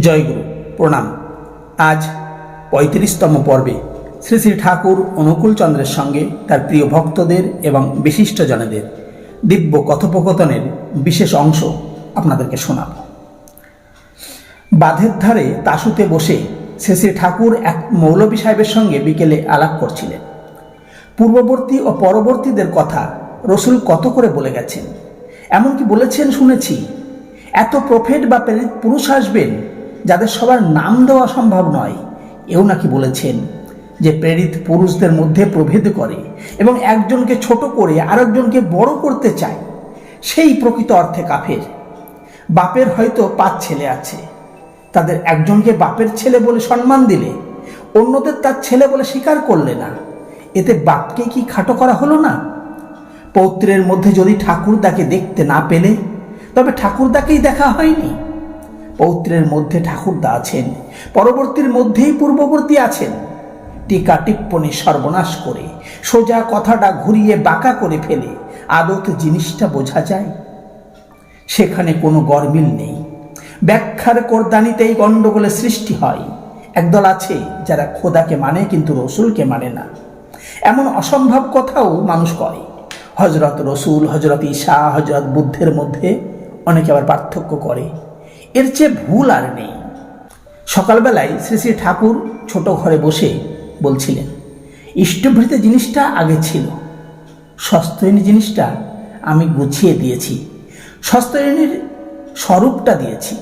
জয়গুরু। প্রণাম। আজ পঁয়ত্রিশতম পর্বে শ্রী শ্রী ঠাকুর অনুকূল চন্দ্রের সঙ্গে তার প্রিয় ভক্তদের এবং বিশিষ্টজনেদের দিব্য কথোপকথনের বিশেষ অংশ আপনাদেরকে শোনাব। বাঁধের ধারে তাসুতে বসে শ্রী শ্রী ঠাকুর এক মৌলবী সাহেবের সঙ্গে বিকেলে আলাপ করছিলেন। পূর্ববর্তী ও পরবর্তীদের কথা রসুল কত করে বলে গেছেন? এমনকি বলেছেন শুনেছি, এত প্রফেট বা পুরুষ আসবেন যাদের সবার নাম দেওয়া সম্ভব নয়, এও নাকি বলেছেন যে প্রেরিত পুরুষদের মধ্যে প্রভেদ করে এবং একজনকে ছোট করে আরেকজনকে বড় করতে চায়, সেই প্রকৃত অর্থে কাফের। বাপের হয়তো পাঁচ ছেলে আছে। তাদের একজনকে বাপের ছেলে বলে সম্মান দিলে, অন্যদের তার ছেলে বলে স্বীকার করলে না। এতে বাপকে কি খাটো করা হলো না? পৌত্রের মধ্যে যদি ঠাকুরদাকে দেখতে না পেলে, তবে ঠাকুরদাকেই দেখা হয়নি। পৌত্রের মধ্যে ঠাকুরদা আছেন, পরবর্তীর মধ্যেই পূর্ববর্তী আছেন। টিকা টিপ্পণী সর্বনাশ করে, সোজা কথাটা ঘুরিয়ে বাঁকা করে ফেলে, আদত জিনিসটা বোঝা যায়। সেখানে কোনো গরমিল নেই। ব্যাখ্যার কোরদানিতেই গণ্ডগোলের সৃষ্টি হয়। একদল আছে যারা খোদাকে মানে কিন্তু রসুলকে মানে না। এমন অসম্ভব কথাও মানুষ কয় হজরত রসুল হজরত ঈশা হজরত বুদ্ধের মধ্যে অনেকে আবার পার্থক্য করে। এর চেয়ে ভুল আর নেই। সকালবেলায় শ্রী শ্রী ঠাকুর ছোট ঘরে বসে বলছিলেন, ইষ্টভৃত জিনিসটা আগে ছিল। সস্তয়নী জিনিসটা আমি গুছিয়ে দিয়েছি। সস্তয়নীর স্বরূপটা দিয়েছি।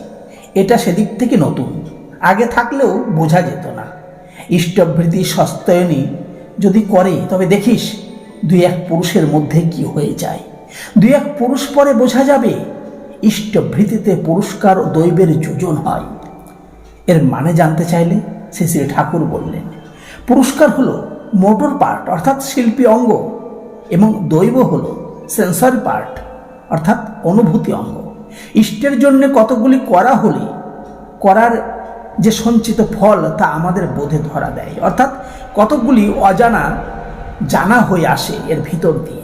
এটা সেদিক থেকে নতুন। আগে থাকলেও বোঝা যেত না। ইষ্টভৃতি সস্তয়নী যদি করে, তবে দেখিস দুই এক পুরুষের মধ্যে কি হয়ে যায়। দুই এক পুরুষ পরে বোঝা যাবে ইষ্টভৃতিতে পুরস্কার ও দৈবের যোজন হয়। এর মানে জানতে চাইলে শ্রী শ্রী ঠাকুর বললেন, পুরস্কার হলো মোটর পার্ট, অর্থাৎ শিল্পী অঙ্গ, এবং দৈব হলো সেন্সর পার্ট, অর্থাৎ অনুভূতি অঙ্গ। ইষ্টের জন্য কতগুলি করা হলে করার যে সঞ্চিত ফল, তা আমাদের বোধে ধরা দেয়। অর্থাৎ কতকগুলি অজানা জানা হয়ে আসে এর ভিতর দিয়ে।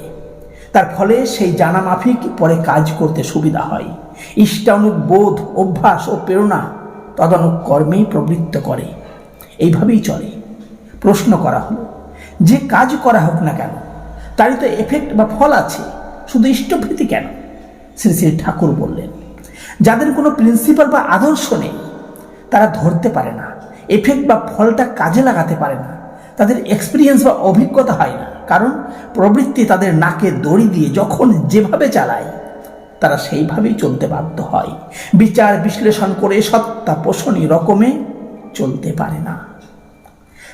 তার ফলে সেই জানা মাফিক পরে কাজ করতে সুবিধা হয়। ইষ্টানুক বোধ, অভ্যাস ও প্রেরণা তদানুক কর্মেই প্রবৃত্ত করে। এইভাবেই চলে। প্রশ্ন করা হলো, যে কাজ করা হোক না কেন, তারই তো এফেক্ট বা ফল আছে, শুধু ইষ্টভৃতি কেন? শ্রী শ্রী ঠাকুর বললেন, যাদের কোনো প্রিন্সিপাল বা আদর্শ নেই, তারা ধরতে পারে না এফেক্ট বা ফলটা কাজে লাগাতে পারে না। তাদের এক্সপিরিয়েন্স বা অভিজ্ঞতা হয় না। কারণ প্রবৃত্তি তাদের নাকে দড়ি দিয়ে যখন যেভাবে চালায়, তারা সেইভাবেই চলতে বাধ্য হয়। বিচার বিশ্লেষণ করে সত্তা পোষণী রকমে চলতে পারে না।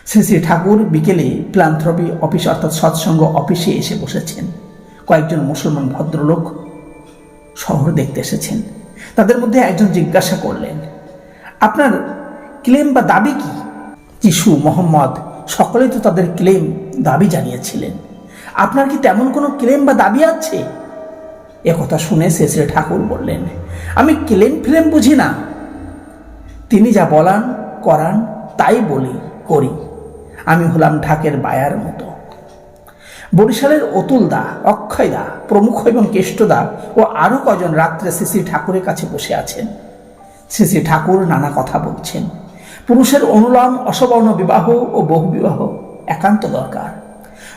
শ্রী শ্রী ঠাকুর বিকেলে প্লান্থ্রপি অফিস অর্থাৎ সৎসঙ্গ অফিসে এসে বসেছেন। কয়েকজন মুসলমান ভদ্রলোক শহর দেখতে এসেছেন। তাদের মধ্যে একজন জিজ্ঞাসা করলেন, আপনার ক্লেম বা দাবি কি? যিশু মোহাম্মদ। সকলেই তো তাদের ক্লেম দাবি জানিয়েছিলেন। আপনার কি তেমন কোনো ক্লেম বা দাবি আছে? একথা শুনে শেষে ঠাকুর বললেন, আমি ক্লেম ফ্লেম বুঝি না। তিনি যা বলান, করান, তাই বলি, করি। আমি হলাম ঢাকের বায়ার মতো। বরিশালের অতুলদা অক্ষয়দা প্রমুখ এবং কেষ্টদা ও আরও কজন রাত্রে শ্রী ঠাকুরের কাছে বসে আছেন। শ্রী ঠাকুর নানা কথা বলছেন। পুরুষের অনুলাম অসবর্ণ বিবাহ ও বহু বিবাহ একান্ত দরকার।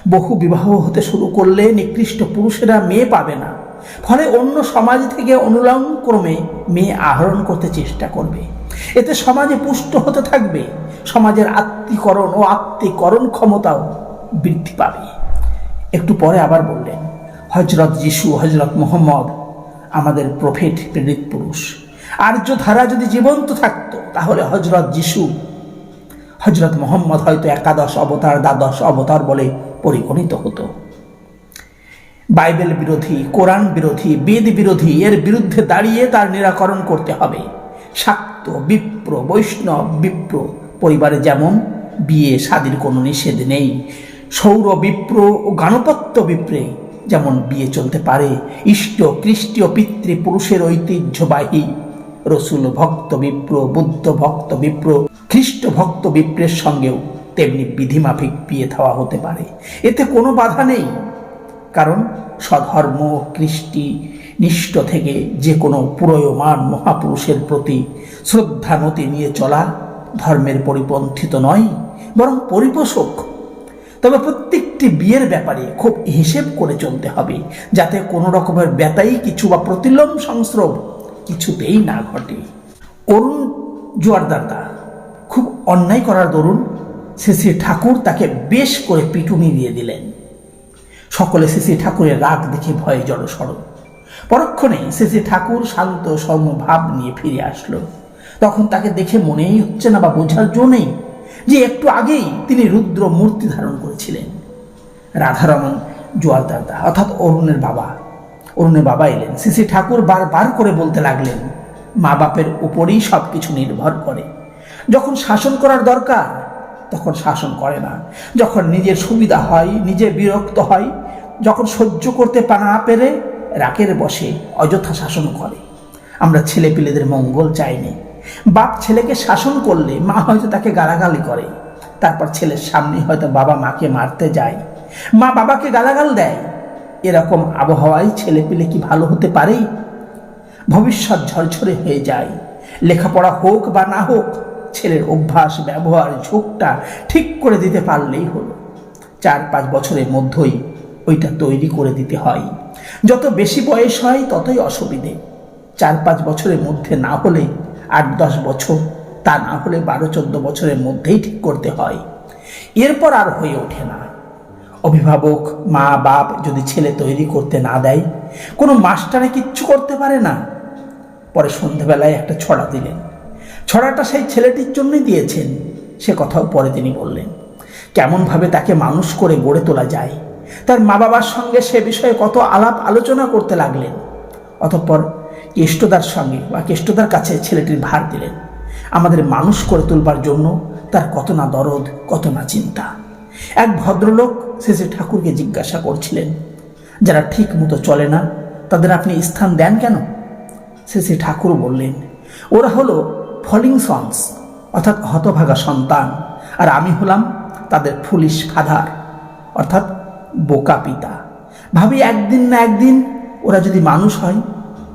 বহু বিবাহ হতে শুরু করলে নিকৃষ্ট পুরুষেরা মেয়ে পাবে না। ফলে অন্য সমাজ থেকে অনুলম ক্রমে মেয়ে আহরণ করতে চেষ্টা করবে। এতে সমাজে পুষ্ট হতে থাকবে। সমাজের আত্মীকরণ ও আত্মীকরণ ক্ষমতাও বৃদ্ধি পাবে। একটু পরে আবার বললেন হজরত যিশু হজরত মোহাম্মদ, আমাদের প্রফেট প্রেরিত পুরুষ। আর্য ধারা যদি জীবন্ত থাকতো তাহলে হজরত যিশু হজরত মোহাম্মদ হয়তো একাদশ অবতার, দ্বাদশ অবতার বলে পরিগণিত হতো। বাইবেল বিরোধী, কোরআন বিরোধী, বেদ বিরোধী, এর বিরুদ্ধে দাঁড়িয়ে তার নিরাকরণ করতে হবে। শাক্ত, বিপ্র, বৈষ্ণব, বিপ্র পরিবারে যেমন বিয়ে শাদির কোনো নিষেধ নেই, সৌর বিপ্র ও গাণপত্য বিপ্রে যেমন বিয়ে চলতে পারে, ইষ্ট খ্রিস্টীয় পিতৃপুরুষের ঐতিহ্যবাহী রসুল ভক্ত বিপ্র, বুদ্ধ ভক্ত বিপ্র খ্রিস্ট ভক্ত বিপ্রের সঙ্গেও তেমনি বিধিমাফিক বিয়ে থাওয়া হতে পারে। এতে কোনো বাধা নেই। কারণ সধর্ম কৃষ্টি নিষ্ঠ থেকে যে কোনো পুরয়মান মহাপুরুষের প্রতি শ্রদ্ধানতি নিয়ে চলা ধর্মের পরিপন্থিত নয়, বরং পরিপোষক। তবে প্রত্যেকটি বিয়ের ব্যাপারে খুব হিসেব করে চলতে হবে, যাতে কোনো রকমের ব্যতাই কিছু বা প্রতিলোম সংস্রব কিছুতেই না ঘটে। অরুণ জোয়ারদাতা খুব অন্যায় করার দরুন শ্রী ঠাকুর তাকে বেশ করে পিটুনি দিয়ে দিলেন। সকলে শ্রী ঠাকুরের রাগ দেখে ভয়ে জড়সড় পরক্ষণে শ্রী ঠাকুর শান্ত সমভাব নিয়ে ফিরে আসলো। তখন তাকে দেখে মনেই হচ্ছে না বা বোঝার জো নেই যে একটু আগেই তিনি রুদ্র মূর্তি ধারণ করেছিলেন। রাধারমন জোয়ারদারদা, অর্থাৎ অরুণের বাবা অরুণের বাবা এলেন। শ্রী ঠাকুর বারবার করে বলতে লাগলেন, মা বাপের উপরেই সব কিছু নির্ভর করে। যখন শাসন করার দরকার, তখন শাসন করে না। যখন নিজের সুবিধা হয়, নিজে বিরক্ত হয়, যখন সহ্য করতে না পেরে রাকের বসে অযথা শাসন করে। আমরা ছেলেপিলেদের মঙ্গল চাইনি বাপ ছেলেকে শাসন করলে মা হয়তো তাকে গালাগালি করে। তারপর ছেলের সামনে হয়তো বাবা মাকে মারতে যায়। মা বাবাকে গালাগাল দেয়। এরকম আবহাওয়ায় ছেলেপিলে কি ভালো হতে পারে? ভবিষ্যৎ ঝরঝরে হয়ে যায়। লেখাপড়া হোক বা না হোক, ছেলের অভ্যাস, ব্যবহার, ঝোঁকটা ঠিক করে দিতে পারলেই হলো। চার পাঁচ বছরের মধ্যেই ওইটা তৈরি করে দিতে হয়। যত বেশি বয়স হয়, ততই অসুবিধে। চার পাঁচ বছরের মধ্যে না হলে আট দশ বছর, তা না হলে বারো চোদ্দ বছরের মধ্যেই ঠিক করতে হয়। এরপর আর হয়ে ওঠে না। অভিভাবক, মা, বাপ যদি ছেলে তৈরি করতে না দেয়, কোনো মাস্টারে কিচ্ছু করতে পারে না। পরে সন্ধেবেলায় একটা ছড়া দিলেন। ছড়াটা সেই ছেলেটির জন্যই দিয়েছেন। সে কথাও পরে তিনি বললেন, কেমনভাবে তাকে মানুষ করে গড়ে তোলা যায়? তার মা বাবার সঙ্গে সে বিষয়ে কত আলাপ আলোচনা করতে লাগলেন। অতঃপর কেষ্টদার সঙ্গে বা কেষ্টদার কাছে ছেলেটির ভার দিলেন। আমাদের মানুষ করে তুলবার জন্য তার কত না দরদ, কত না চিন্তা। এক ভদ্রলোক শেষে ঠাকুরকে জিজ্ঞাসা করছিলেন, যারা ঠিক মতো চলে না, তাদের আপনি স্থান দেন কেন? শেষে ঠাকুর বললেন, ওরা হলো ফলিং সন্স, অর্থাৎ হতভাগা সন্তান, আর আমি হলাম তাদের ফুলিশ ফাদার অর্থাৎ বোকা পিতা। ভাবি একদিন না একদিন ওরা যদি মানুষ হয়,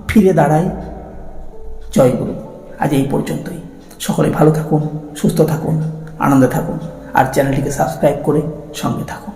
ফিরে দাঁড়ায়। জয় গুরু, আজ এই পর্যন্তই। সকলে ভালো থাকুন, সুস্থ থাকুন, আনন্দে থাকুন, আর চ্যানেলটিকে সাবস্ক্রাইব করে সঙ্গে থাকুন।